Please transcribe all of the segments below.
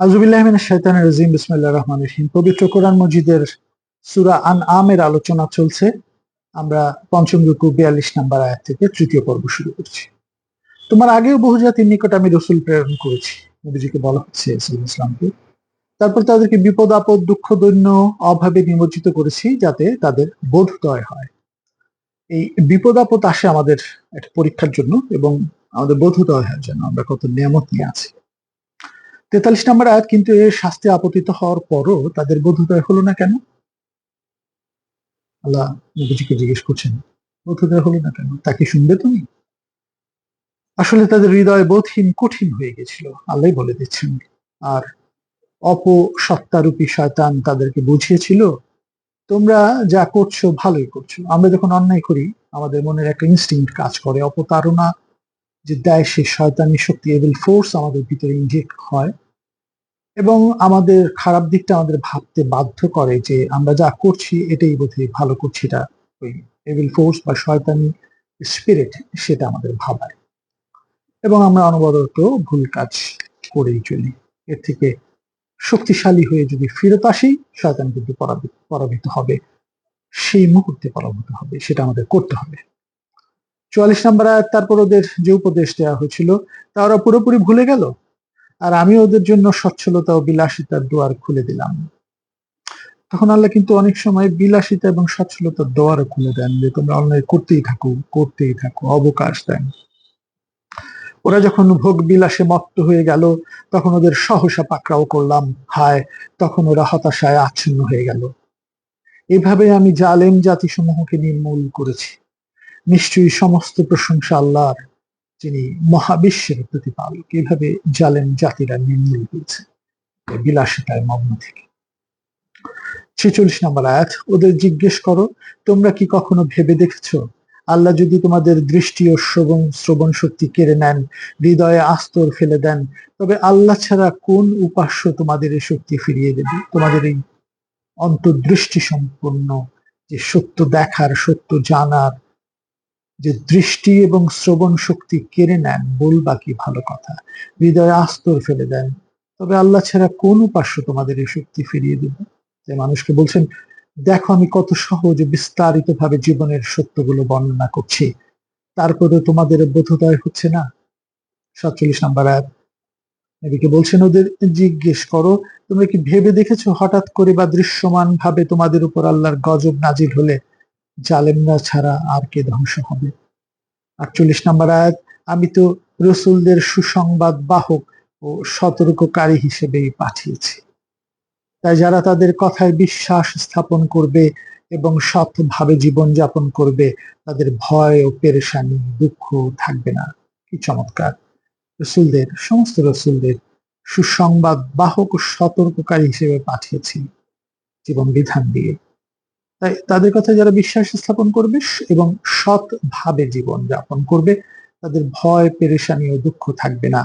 আজুবিল্লাহমিন শৈতান রাজিম বিসমিল্লাহ রহমান রহিম। পবিত্র কোরআন মজিদের সুরা আন আমের আলোচনা চলছে। আমরা পঞ্চম রুকু বিয়াল্লিশ নাম্বার আয়াত থেকে তৃতীয় পর্ব শুরু করছি। তোমার আগেও বহু জাতির নিকট আমি রসুল প্রেরণ করেছি, নবীজিকে বলা হচ্ছে ইসলামকে। তারপর তাদেরকে বিপদ, আপদ, দুঃখ, দৈন্য, অভাবে নিমজ্জিত করেছি যাতে তাদের বোধোদয় হয়। এই বিপদ, আপদ আসে আমাদের একটা পরীক্ষার জন্য এবং আমাদের বোধোদয় হওয়ার জন্য। আমরা কত নিয়ামত নিয়ে আছি। তেতাল্লিশ নম্বর আয়াত, কিন্তু এর শাস্তি আপতিত হওয়ার পরও তাদের বোধোদয় হলো না কেন? আল্লাহ নবীজিকে জিজ্ঞেস করছেন বোধোদয় হলো না কেন? তাকে শুনবে তুমি? আসলে তাদের হৃদয় বোধহীন, কঠিন হয়ে গেছিল, আল্লাহ বলে দিচ্ছেন। আর অপসত্তারূপী শয়তান তাদেরকে বুঝিয়েছিল, তোমরা যা করছ ভালোই করছ। আমরা যখন অন্যায় করি, আমাদের মনের একটা ইনস্টিংক্ট কাজ করে। অপতারণা যে দেয় সে শয়তানি শক্তি এভিল ফোর্স আমাদের ভিতরে ইনজেক্ট হয়। এবং আমাদের খারাপ দিকটা আমাদের ভাবতে বাধ্য করে যে আমরা যা করছি এটাই বোধহয় ভালো করছি, এটা ওই এভিল ফোর্স বা শয়তানি স্পিরিট সেটা আমাদের ভাবায়। এবং আমরা অনবরত ভুল কাজ করেই চলি। এর থেকে শক্তিশালী হয়ে যদি ফেরত আসি, শয়তান কিন্তু পরাবিত হবে। সেই মুহূর্তে পরাভূত হবে, সেটা আমাদের করতে হবে। চুয়াল্লিশ নম্বর আয়াত, তারপর ওদের যে উপদেশ দেওয়া হয়েছিল তা ওরা পুরোপুরি ভুলে গেল? আর আমি ওদের জন্য সচ্ছলতা ও বিলাসিতার দুয়ার খুলে দিলাম। তখন আল্লাহ কিন্তু অনেক সময় বিলাসিতা এবং সচ্ছলতার দোয়ারও খুলে দেন যে তোমরা অন্যায় করতেই থাকো করতেই থাকো, অবকাশ দেন। ওরা যখন ভোগ বিলাসে মত্ত হয়ে গেল, তখন ওদের সহসা পাকড়াও করলাম, হায়, তখন ওরা হতাশায় আচ্ছন্ন হয়ে গেল। এভাবে আমি জালেম জাতিসমূহকে নির্মূল করেছি। নিশ্চয়ই সমস্ত প্রশংসা আল্লাহর। যিনি মহাবিশ্বের প্রতিপালক, এভাবে জালেম জাতিরা নির্মূল হয়েছে। বিলাসিতায় মগ্ন থেকে। ছেচল্লিশ নম্বর আয়াত, ওদের জিজ্ঞেস করো, তোমরা কি কখনো ভেবে দেখেছ? আল্লাহ যদি তোমাদের দৃষ্টি ও শ্রবণ শ্রবণ শক্তি কেড়ে নেন, হৃদয়ে আস্তর ফেলে দেন, তবে আল্লাহ ছাড়া কোন উপাস্য তোমাদের এই শক্তি ফিরিয়ে দেবে? তোমাদের এই অন্তর্দৃষ্টি সম্পন্ন যে সত্য দেখার, সত্য জানার যে দৃষ্টি এবং শ্রবণ শক্তি কেড়ে নেন বলবা কি ভালো কথা। হৃদয়ে আস্তর ফেলে দেন। তবে আল্লাহ ছাড়া কোন উপাস্য তোমাদের এই শক্তি ফিরিয়ে দেবে? যে মানুষকে বলছেন, দেখো আমি কত সহজ বিস্তারিত ভাবে জীবনের সত্যগুলো বর্ণনা করছি। তারপরে তোমাদের বোধোদয় হচ্ছে না? সাতচল্লিশ নাম্বার নবীকে বলছেন, ওদের জিজ্ঞেস করো, তোমরা কি ভেবে দেখেছ হঠাৎ করে বা দৃশ্যমান ভাবে তোমাদের উপর আল্লাহর গজব নাজিল হলে জালেমরা ছাড়া আর কে ধ্বংস হবে? আটচল্লিশ নম্বর আয়াত, আমি তো রসুলদের সুসংবাদ বাহক ও সতর্ককারী হিসেবেই পাঠিয়েছি। তাই যারা তাদের কথায় বিশ্বাস স্থাপন করবে এবং সৎভাবে জীবন যাপন করবে, তাদের ভয় ও পেরেশানি, দুঃখ থাকবে না। কি চমৎকার। রসুলদের, সমস্ত রসুলদের সুসংবাদ বাহক ও সতর্ককারী হিসেবে পাঠিয়েছি। জীবন বিধান দিয়ে। তাই তাদের কথা যারা বিশ্বাস স্থাপন করবে এবং সৎভাবে জীবন যাপন করবে, তাদের ভয়, পেরেশানি ও দুঃখ থাকবে না।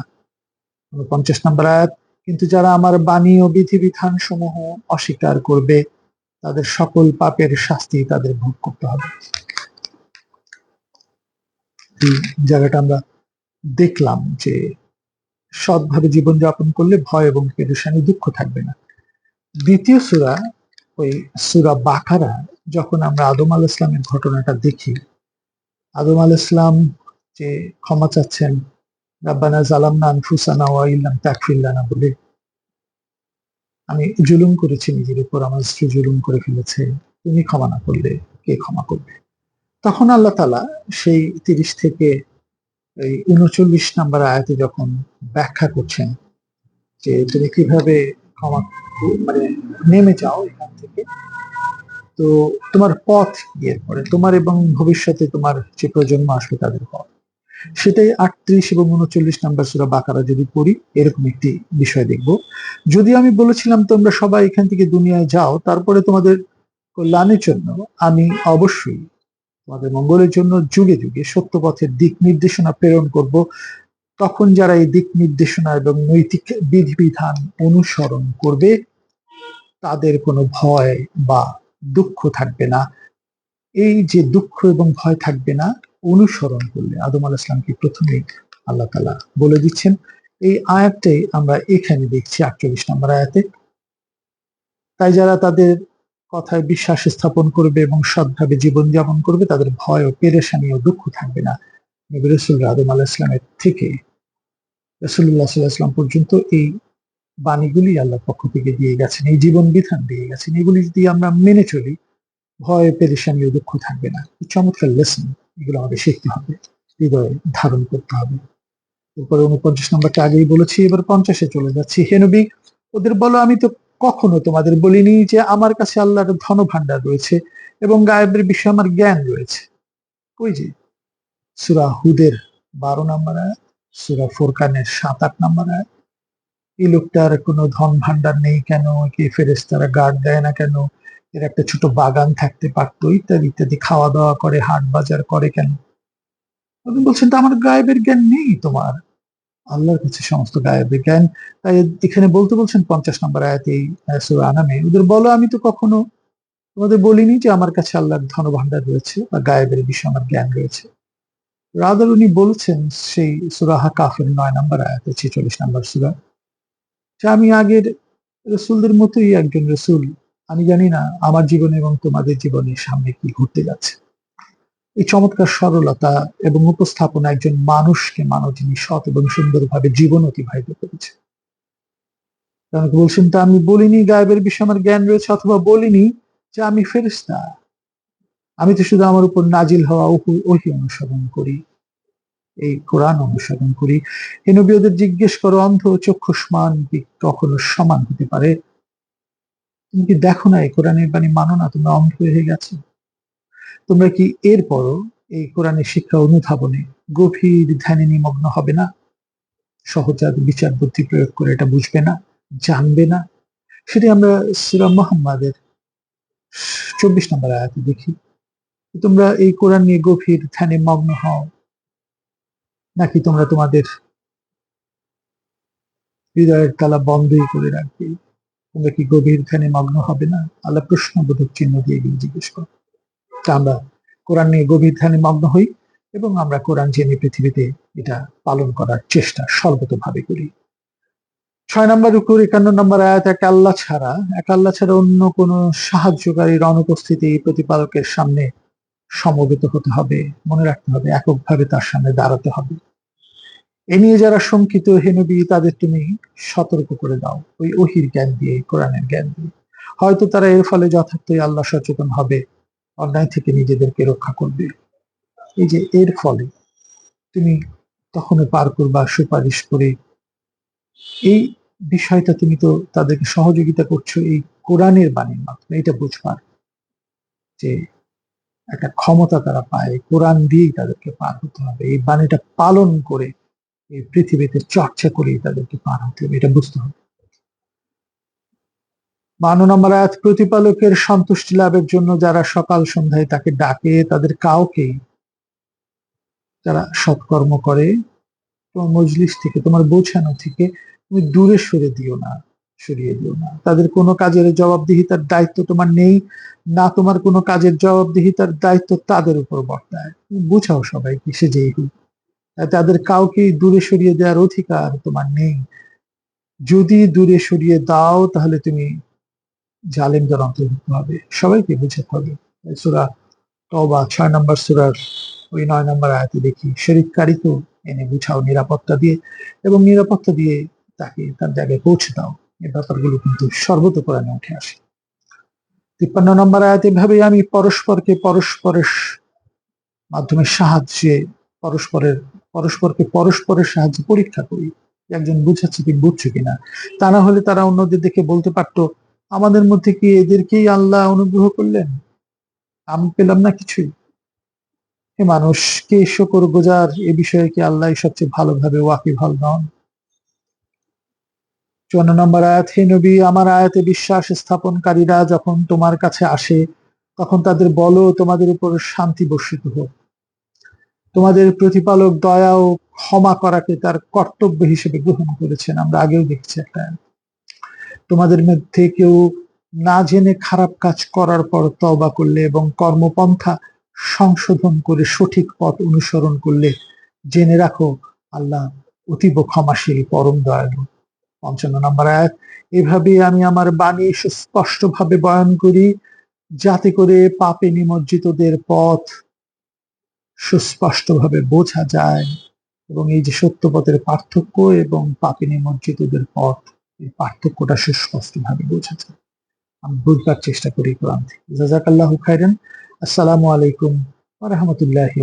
পঞ্চাশ নম্বর আয়াত, কিন্তু যারা আমার বাণী ও বিধিবিধান সমূহ অস্বীকার করবে, তাদের সকল পাপের শাস্তি তাদের ভোগ করতে হবে। জায়গাটা আমরা দেখলাম যে সৎভাবে জীবনযাপন করলে ভয় এবং পেরেশানি, দুঃখ থাকবে না। দ্বিতীয় সুরা ওই সুরা বাকারা যখন আমরা আদম আল ইসলামের ঘটনাটা দেখি, আদম আল ইসলাম যে ক্ষমা চাচ্ছেন, রাব্বানা জালামনা আনফুসানা ওয়া ইল্লাম তাকফিল্লানা বলে আমি জুলুম করেছি নিজের উপর, আমার স্ত্রী জুলুম করে ফেলেছে, তুমি ক্ষমা না করলে কে ক্ষমা করবে? তখন আল্লাহ তালা সেই তিরিশ থেকে এই উনচল্লিশ নাম্বার আয়াতে যখন ব্যাখ্যা করছেন যে তুমি কীভাবে ক্ষমা মানে নেমে যাও এখান থেকে। তো তোমার পথ গিয়ে তোমার এবং ভবিষ্যতে তোমার যে প্রজন্ম আসবে তাদের পথ। সেটাই আটত্রিশ এবং উনচল্লিশ নাম্বার সুরা বাকারা যদি পড়ি, এরকম একটি বিষয় দেখব। যদি আমি বলেছিলাম তোমরা সবাই এখান থেকে দুনিয়ায় যাও, তারপরে তোমাদের কল্যাণের জন্য আমি অবশ্যই তোমাদের মঙ্গলের জন্য যুগে যুগে সত্য পথের দিক নির্দেশনা প্রেরণ করব। তখন যারা এই দিক নির্দেশনা এবং নৈতিক বিধিবিধান অনুসরণ করবে, তাদের কোনো ভয় বা দুঃখ থাকবে না। এই যে দুঃখ এবং ভয় থাকবে না, অনুসরণ করলে, আদম আল ইসলামকে প্রথমেই আল্লাহ তালা বলে দিচ্ছেন। এই আয়াতটাই আমরা এখানে দেখছি আটচল্লিশ নম্বর আয়াতে। তাই যারা তাদের কথায় বিশ্বাস স্থাপন করবে এবং সৎভাবে জীবনযাপন করবে, তাদের ভয় ও পেরেশানি ও দুঃখ থাকবে না। নবী আদম আলাহ ইসলামের থেকে রসুল্লাহ সাল্লাহ ইসলাম পর্যন্ত এই বাণীগুলি আল্লাহর পক্ষ থেকে দিয়ে গেছেন, এই জীবন বিধান দিয়ে গেছেন। এগুলি যদি আমরা মেনে চলি, ভয়, পেরেশানি ও দুঃখ থাকবে না। চমৎকার লেসন এগুলো আমাদের শিখতে হবে, হৃদয়ে ধারণ করতে হবে। এরপরে উনপঞ্চাশ নম্বরটা আগেই বলেছি, এবার পঞ্চাশে চলে যাচ্ছি। হেনবি ওদের বলো, আমি তো কখনো তোমাদের বলিনি যে আমার কাছে আল্লাহর ধন ভান্ডার রয়েছে এবং গায়েবের বিষয়ে আমার জ্ঞান রয়েছে। ওই যে? সুরা হুদের বারো নম্বর আয়াত। সুরা ফোরকানের সাত আট নম্বর আয়াত এই লোকটার কোনো ধন ভান্ডার নেই কেন? কি ফেরেস তারা গার্ড দেয় না কেন? এর একটা ছোট বাগান থাকতে পারতো, ইত্যাদি ইত্যাদি। খাওয়া দাওয়া করে, হাট বাজার করে কেন? আপনি বলছেন তো আমার গায়েবের জ্ঞান নেই তোমার। আল্লাহর কাছে সমস্ত গায়েবের জ্ঞান। তাই এখানে বলতে বলছেন পঞ্চাশ নম্বর আয়াত সুরা আনামে। ওদের বলো, আমি তো কখনো তোমাদের বলিনি যে আমার কাছে আল্লাহর ধন ভান্ডার রয়েছে বা গায়েবের বিষয়ে আমার জ্ঞান রয়েছে। রাদার উনি বলছেন সেই সুরাহা কাফের নয় নম্বর আয়াতে ছেচল্লিশ নম্বর সুরা, যে আমি আগের রসুলদের মতোই একজন রসুল। আমি জানি না আমার জীবনে এবং তোমাদের জীবনে সামনে কি ঘটতে যাচ্ছে। এই চমৎকার সরলতা এবং উপস্থাপনা একজন মানুষকে মানব যিনি সৎ এবং সুন্দরভাবে জীবন অতিবাহিত করেছে। বলছেন, তা আমি বলিনি, গায়েবের বিষয়ে আমার জ্ঞান রয়েছে, অথবা বলিনি যে আমি ফেরিস্তা আমি তো শুধু আমার উপর নাজিল হওয়া ওহি অনুসরণ করি। এই কোরআন অনুসরণ করি। এ নবী, ওদের জিজ্ঞেস করো, অন্ধ চক্ষুষ্মান কি কখনো সমান হতে পারে? তুমি কি দেখো না এই কোরআনের বাণী? মানো না, তোমরা অন্ধ হয়ে গেছো। তোমরা কি এরপরও এই কোরআনের শিক্ষা অনুধাবনে গভীর ধ্যানে নিমগ্ন হবে না? সহজাত বিচার বুদ্ধি প্রয়োগ করে এটা বুঝবে না, জানবে না। সেটি আমরা সিরাম মোহাম্মদের চব্বিশ নম্বর আয়াতে দেখি। তোমরা এই কোরআন নিয়ে গভীর ধ্যানে মগ্ন হও। নাকি তোমরা তোমাদের হৃদয়ের তালা বন্ধই করে রাখবে? তোমরা কি গভীর ধ্যানে মগ্ন হবে না? আল্লাহ প্রশ্নবোধক চিহ্ন দিয়ে এগুলো জিজ্ঞেস কর। তা আমরা কোরআন নিয়ে গভীর ধ্যানে মগ্ন হই এবং আমরা কোরআন জেনে পৃথিবীতে এটা পালন করার চেষ্টা সর্বতভাবে করি। ছয় নম্বর উপর একান্ন নম্বর আয়াত, এক আল্লাহ ছাড়া, এক আল্লাহ ছাড়া অন্য কোনো সাহায্যকারীর অনুপস্থিতি প্রতিপালকের সামনে সমবেত হতে হবে, মনে রাখতে হবে, এককভাবে তার সামনে দাঁড়াতে হবে। এ নিয়ে যারা শঙ্কিত হেনবি তাদের তুমি সতর্ক করে দাও। ওই ওহির জ্ঞান দিয়ে, কোরআনের জ্ঞান দিয়ে। হয়তো তারা এর ফলে যথার্থই আল্লাহ সচেতন হবে, অন্যায় থেকে নিজেদেরকে রক্ষা করবে। এই যে এর ফলে তুমি তখনও পার করবা, সুপারিশ করে। এই বিষয়টা তুমি তো তাদেরকে সহযোগিতা করছ, এই কোরআনের বাণীর মাধ্যমে। এটা বুঝবার যে একটা ক্ষমতা তারা পায়, কোরআন দিয়েই তাদেরকে পার হতে হবে, এই বাণীটা পালন করে এই পৃথিবীতে চর্চা করেই তাদেরকে পার হতে হবে, এটা বুঝতে হবে। বান্ন নম্বর আয়াত, প্রতিপালকের সন্তুষ্টি লাভের জন্য যারা সকাল সন্ধ্যায় তাকে ডাকে, তাদের কাউকেই যারা সৎকর্ম করে, তোমার মজলিস থেকে, তোমার বোঝানো থেকে তুমি দূরে সরে দিও না। সরিয়ে দিও। না তাদের কোনো কাজের জবাবদিহিতার দায়িত্ব তোমার নেই, না তোমার কোনো কাজের জবাবদিহিতার দায়িত্ব তাদের উপর বর্তায়। বুঝাও সবাই সে যেই হোক। তাদের কাউকে দূরে সরিয়ে দেওয়ার অধিকার তোমার নেই। যদি দূরে সরিয়ে দাও, তাহলে তুমি জালেমদের অন্তর্ভুক্ত হবে। সবাইকে বুঝাতে হবে। সুরা তবা ছয় নম্বর সুরার ওই নয় নম্বর আয়াতে দেখি শরীরকারীকেও এনে বুঝাও নিরাপত্তা দিয়ে এবং নিরাপত্তা দিয়ে তাকে তার জায়গায় পৌঁছে দাও। এই ব্যাপারগুলো কিন্তু সর্বত উঠে আসে। তিপ্পান্ন নম্বর আয়াত এভাবে আমি পরস্পরকে পরস্পরের মাধ্যমে সাহায্যে পরস্পরের, পরস্পরকে পরস্পরের সাহায্যে পরীক্ষা করি। একজন বুঝাচ্ছে কি বুঝছে কিনা। তা না হলে তারা অন্যদের দেখে বলতে পারতো, আমাদের মধ্যে কি এদেরকেই আল্লাহ অনুগ্রহ করলেন? আমি পেলাম না কিছুই। এ মানুষ কে শকর গোজার এ বিষয়ে কি আল্লাহ সবচেয়ে ভালোভাবে ওয়াকিভাল নন? চুয়ান্ন নম্বর আয়াত, হে নবী, আমার আয়াতে বিশ্বাস স্থাপনকারীরা যখন তোমার কাছে আসে, তখন তাদের বলো, তোমাদের উপর শান্তি বর্ষিত হোক। তোমাদের প্রতিপালক দয়া ও ক্ষমা করাকে তার কর্তব্য হিসেবে গ্রহণ করেছেন। আমরা আগেও দেখছি একটা তোমাদের মধ্যে কেউ না জেনে খারাপ কাজ করার পর তবা করলে এবং কর্মপন্থা সংশোধন করে সঠিক পথ অনুসরণ করলে, জেনে রাখো, আল্লাহ অতীব ক্ষমাশীল, পরম দয়ালু। পঞ্চান্ন নম্বর আয়াত, এভাবে আমি আমার বাণী সুস্পষ্টভাবে বয়ান করি, যাতে করে পাপে নিমজ্জিতদের পথ সুস্পষ্টভাবে বোঝা যায় এবং এই যে সত্যপথের পার্থক্য এবং পাপে নিমজ্জিতদের পথ, এই পার্থক্যটা সুস্পষ্টভাবে বোঝা যায়। আমি বুঝবার চেষ্টা করি কোরআন থেকে। জাজাকাল্লাহ খাইরেন আসসালামু আলাইকুম ওয়া রাহমাতুল্লাহি